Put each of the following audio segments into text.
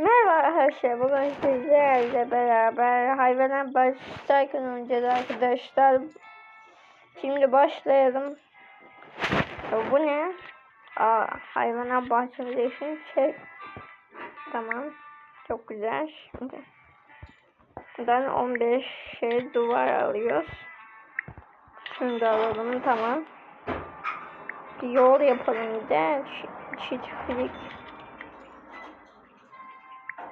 Merhaba arkadaşlar. Bugün sizlerle beraber hayvana başlarken önce de arkadaşlar şimdi başlayalım. Ya Bu ne? Aa, hayvana bahçemize için şey. Tamam. Çok güzel. Şimdi buradan 15 şey duvar alıyoruz. Şunu da alalım. Tamam. Bir yol yapalım bir de. Çi- Çiftlik.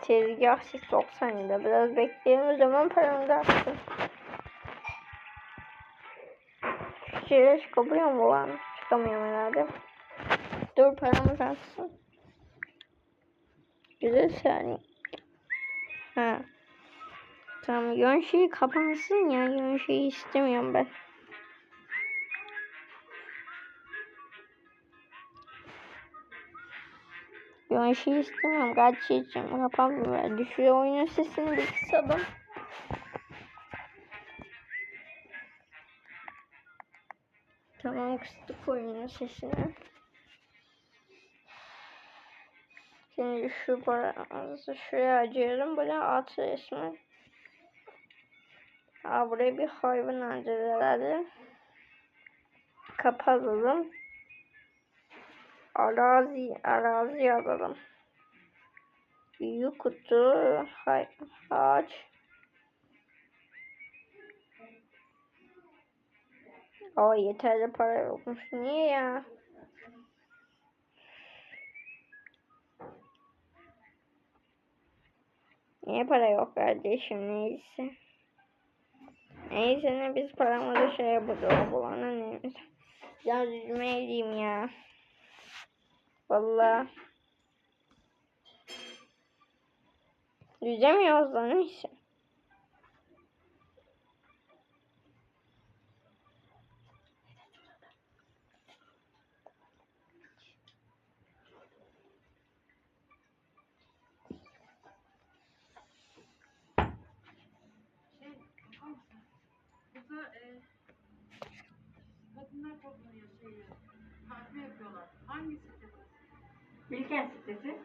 Tezgah siz 90 lira. Biraz bekleyelim o zaman paramı da artsın. Şu şeyler çıkabiliyor mu lan? Çıkamıyorum herhalde. Dur paramız artsın. Güzel saniye. Ha. Tamam yön şeyi kapansın ya. Yön şeyi istemiyorum ben. Yön şeyi istemiyorum. Gerçekten kapatmıyor. Düşüyor oyunun sesini bir kısalım. Tamam kıstık oyunun sesini. Şimdi şu paramızı şuraya acıyorum. Buraya at resmi. Aa, buraya bir hayvan alacağız herhalde. Kapatalım. Arazi, arazi alalım. Büyük kutu, hay, ağaç. Aa yeterli para yokmuş. Niye ya? Niye para yok kardeşim neyse. Neyse ne biz paramızı şey yapalım. Bulana neymiş. Biraz yüzüme edeyim ya. Vallahi. Yüzemiyoruz da neyse. Burada e, kadınlar toplanıyor şeyi. Kahve yapıyorlar. Hangi site bu? Bilkent sitesi.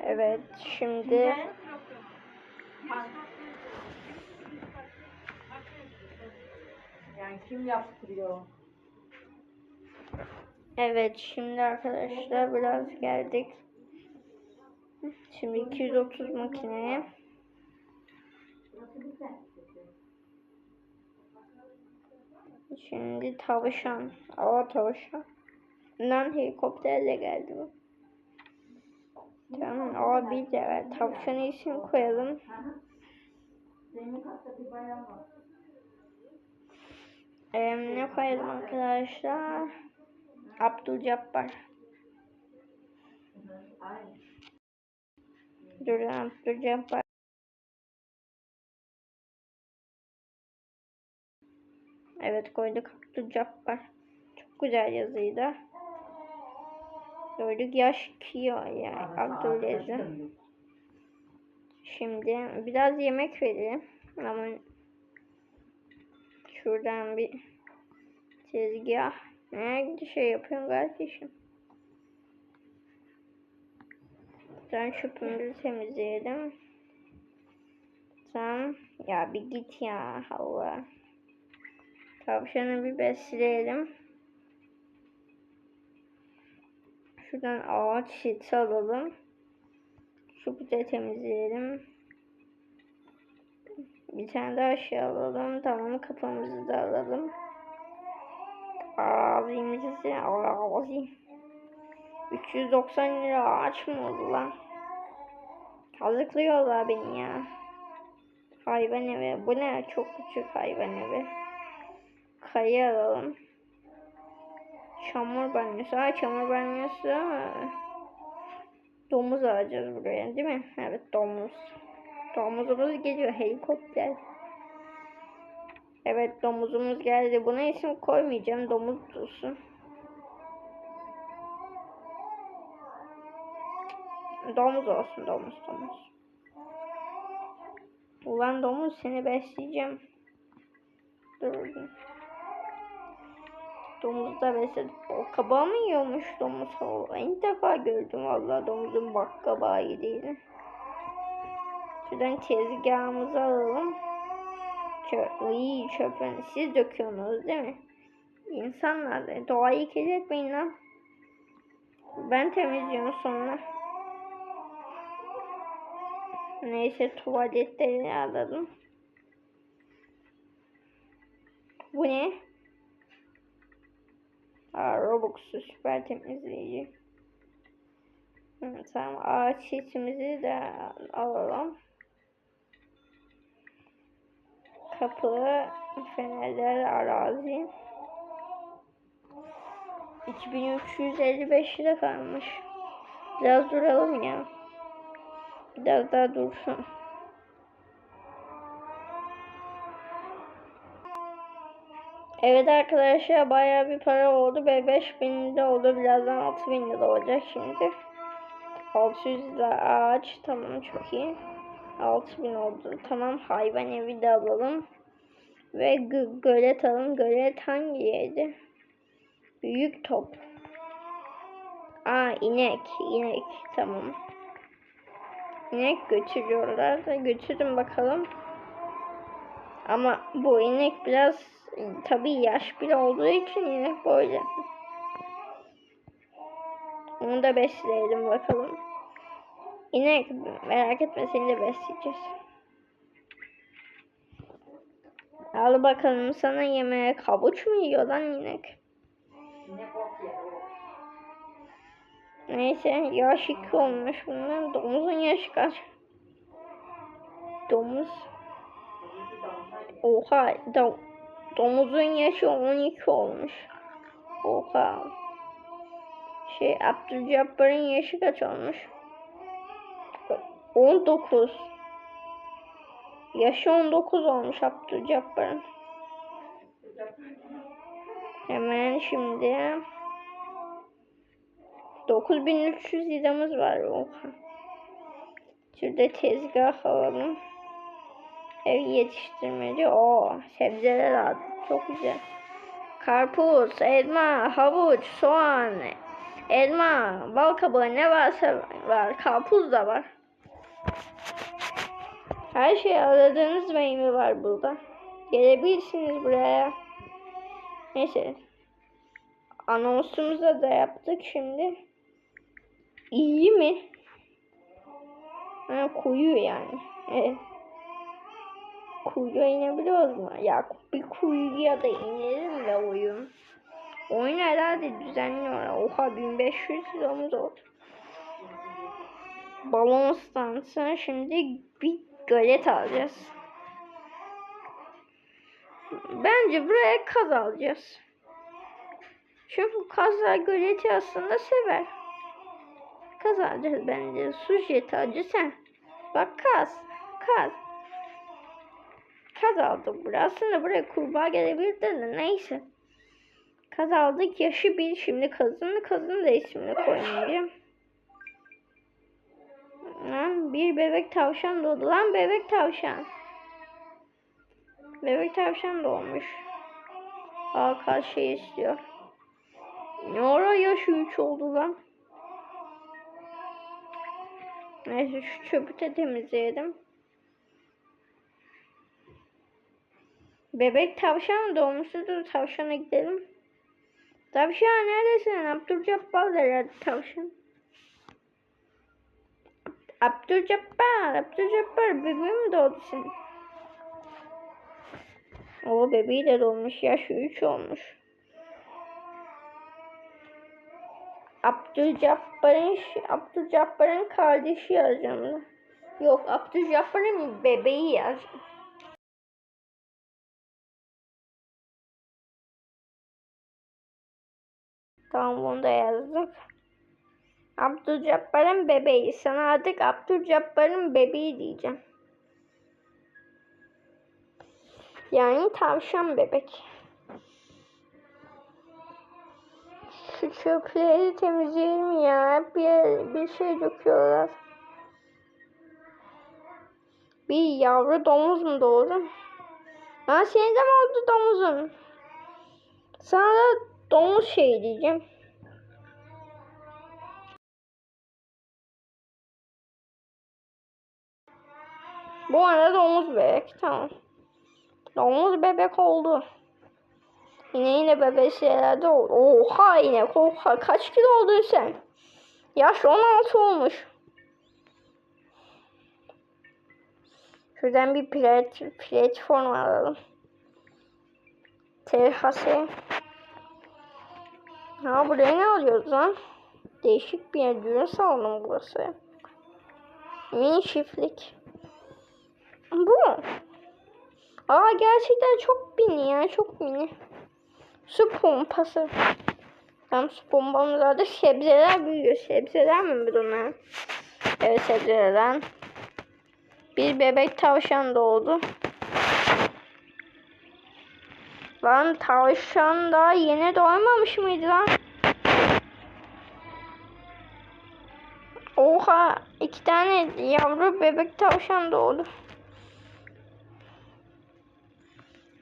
Evet şimdi yani kim yaptırıyor? evet şimdi arkadaşlar biraz geldik. Şimdi 230 makineye. Şimdi tavşan. Aa tavşan. Lan helikopterle geldi bu. Tamam aa bir de var. Tavşana isim koyalım. Ee, ne koyalım arkadaşlar? Abdülcabbar. Dur Abdülcabbar. Evet koyduk Abdülcabbar. Çok güzel yazıydı. Gördük yaş kiyo yani Abdülaziz. Şimdi biraz yemek verelim. Ama şuradan bir tezgah. Ne şey yapıyorsun kardeşim? Sen çöpümüzü temizleyelim. Tamam. Ya bir git ya Allah. Tavşanı bir besleyelim. Şuradan ağaç şiti alalım. Şu de temizleyelim. Bir tane daha şey alalım. Tamam kafamızı da alalım. Arazimizi arazi. 390 lira ağaç mı oldu lan? Kazıklıyorlar beni ya. Hayvan evi. Bu ne? Çok küçük hayvan evi. Kayı alalım. Çamur banyosu. Ay çamur banyosu. Domuz alacağız buraya değil mi? Evet domuz. Domuzumuz geliyor helikopter. Evet domuzumuz geldi. Buna isim koymayacağım. Domuz dursun. Domuz olsun domuz domuz. Ulan domuz seni besleyeceğim. Dur. dur. Domuz da besledik. O kabağı mı yiyormuş domuz? İlk defa gördüm vallahi domuzun bak kabağı yediğini. Şuradan tezgahımızı alalım. Çöp, iyi çöpün. Siz döküyorsunuz değil mi? İnsanlar da doğayı kirletmeyin lan. Ben temizliyorum sonra. Neyse tuvaletleri alalım. Bu ne? Aa, süper temizleyici. Tamam ağaç sesimizi de alalım. Kapı, fenerler, arazi. 2355 lira kalmış. Biraz duralım ya. Biraz daha dursun. Evet arkadaşlar bayağı bir para oldu ve 5000 de oldu. Birazdan 6000 lira olacak şimdi. 600 lira ağaç tamam çok iyi. 6000 oldu. Tamam hayvan evi de alalım. Ve gö- gölet alalım. Gölet hangi yeri? Büyük top. Aa inek. inek tamam. İnek götürüyorlar da götürün bakalım. Ama bu inek biraz tabii yaş bile olduğu için inek böyle. Onu da besleyelim bakalım. İnek merak etme seni de besleyeceğiz. Al bakalım sana yemeğe kabuç mu yiyor lan inek? Neyse yaş iki olmuş bunlar. Domuzun yaşı kaç? Domuz. Oha do, domuzun yaşı 12 olmuş. Oha. Şey Abdülcabbar'ın yaşı kaç olmuş? O- 19. Yaşı 19 olmuş Abdülcabbar'ın. Hemen şimdi 9300 liramız var. Oha. Şurada tezgah alalım. Ev yetiştirmeci. O sebzeler aldık. Çok güzel. Karpuz, elma, havuç, soğan, elma, bal kabağı ne varsa var. Karpuz da var. Her şey aradığınız meyve var burada. Gelebilirsiniz buraya. Neyse. Anonsumuzu da yaptık şimdi. İyi mi? Ha, kuyu yani. Evet. Kuyuya inebiliyoruz mu? Ya bir kuyuya da inelim de oyun. Oyun herhalde düzenliyor. Oha 1500 liramız oldu. Balon stansına şimdi bir gölet alacağız. Bence buraya kaz alacağız. Çünkü kazlar göleti aslında sever. Kaz alacağız bence. Su jeti alacağız sen. Bak kaz. Kaz. Kaz aldık buraya. Aslında buraya kurbağa gelebilirdi de neyse. Kaz aldık. Yaşı bir. Şimdi kazın kazın da ismini koymayacağım. Lan bir bebek tavşan doğdu. Lan bebek tavşan. Bebek tavşan doğmuş. Aa kaç şey istiyor. Ne ara yaşı 3 oldu lan. Neyse şu çöpü de temizleyelim. Bebek tavşan doğmuştu. Dur tavşana gidelim. Tavşan neredesin? Abdülcabbar herhalde tavşan. Abdülcabbar, Abdülcabbar bebeği mi doğdu senin? O bebeği de doğmuş. Yaşı 3 olmuş. Abdülcabbar'ın Abdülcabbar'ın kardeşi yazacağım da. Yok Abdülcabbar'ın bebeği yazacağım. Tamam bunu da yazdık. Abdülcabbar'ın bebeği. Sana artık Abdülcabbar'ın bebeği diyeceğim. Yani tavşan bebek. Şu çöpleri temizleyelim ya. Bir, bir şey döküyorlar. Bir yavru domuz mu doğdu? Ha senin de mi oldu domuzun? Sana da domuz şey diyeceğim. Bu arada domuz bebek. Tamam. Domuz bebek oldu. Yine yine bebesi herhalde oldu. Oha yine oha kaç kilo oldun sen? Yaş 16 olmuş. Şuradan bir plat, platform alalım. Terhase. Ha buraya ne alıyoruz lan? Değişik bir yer. Düğün salonu burası. Mini çiftlik. Bu mu? Aa gerçekten çok mini ya. Çok mini. Su pompası. Tam su pompamızda sebzeler büyüyor. Sebzeler mi bunlar? Evet sebzelerden. Bir bebek tavşan doğdu. Lan tavşan daha yeni doymamış mıydı lan? Oha iki tane yavru bebek tavşan doğdu.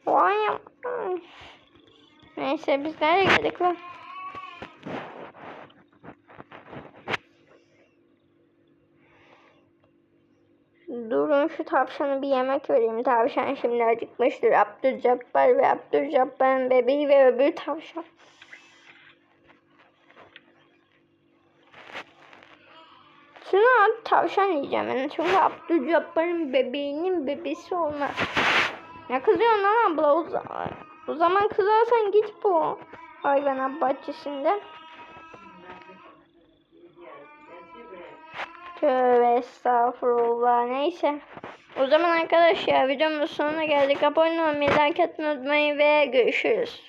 Vay Neyse biz nereye geldik lan? Durun şu tavşana bir yemek vereyim. Tavşan şimdi acıkmıştır. Abdülcabbar ve Abdülcabbar'ın bebeği ve öbür tavşan. Şuna tavşan diyeceğim ben. Çünkü Abdülcabbar'ın bebeğinin bebesi olmaz. Ne kızıyorsun lan abla o zaman? O zaman kızarsan git bu hayvanat bahçesinde. Tövbe estağfurullah. Neyse. O zaman arkadaşlar videomuzun sonuna geldik. Abone olmayı, like atmayı unutmayın ve görüşürüz.